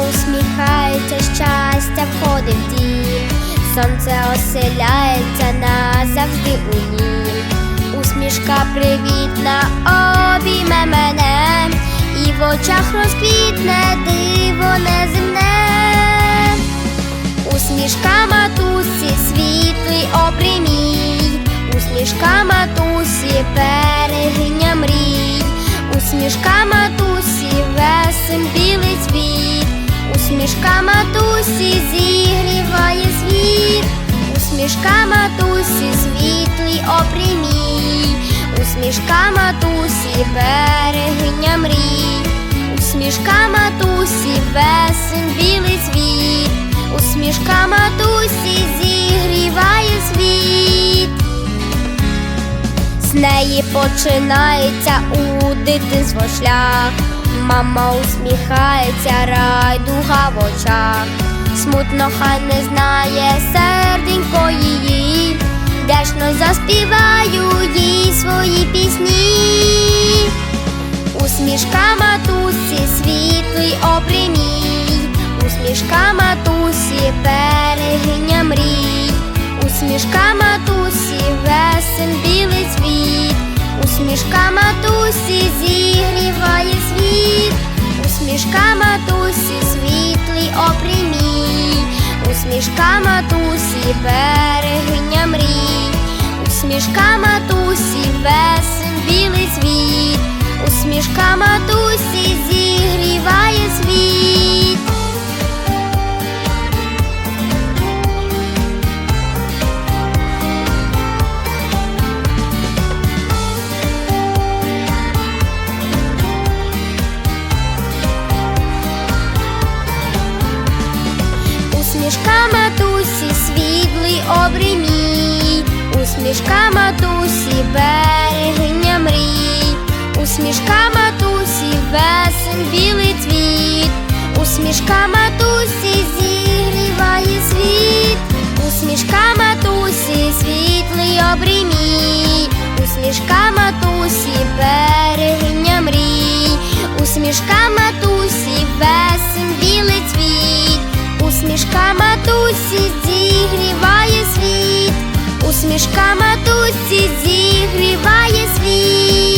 Усміхається, щастя входить в дім, сонце оселяється назавжди у нім. Усмішка привітна обійме мене, і в очах розквітне диво неземне. Усмішка матусі, світлий обримій, усмішка матусі, берегиня мрій, усмішка усмішка матусі зігріває світ, усмішка матусі, світлий обримій, усмішка матусі, берегиня мрій, усмішка матусі, весен білий світ. Усмішка матусі зігріває світ. З неї починається у дитинство шлях. Мама усміхається, райдуга в очах. Смутно хай не знає серденько її, вдячно заспіваю їй свої пісні. Усмішка матусі, світлий обримій, усмішка матусі, берегиня мрій, усмішка матусі, весен білий світ, усмішка матусі зігріває усмішка матусі, берегиня мрій, усмішка матусі, Усмішка матусі, світлий обримій, усмішка матусі, берегиня мрій, усмішка матусі, весен білий цвіт, усмішка матусі зігріває світ, усмішка матусі, світлий обримій, усмішка усмішка матусі зігріває світ.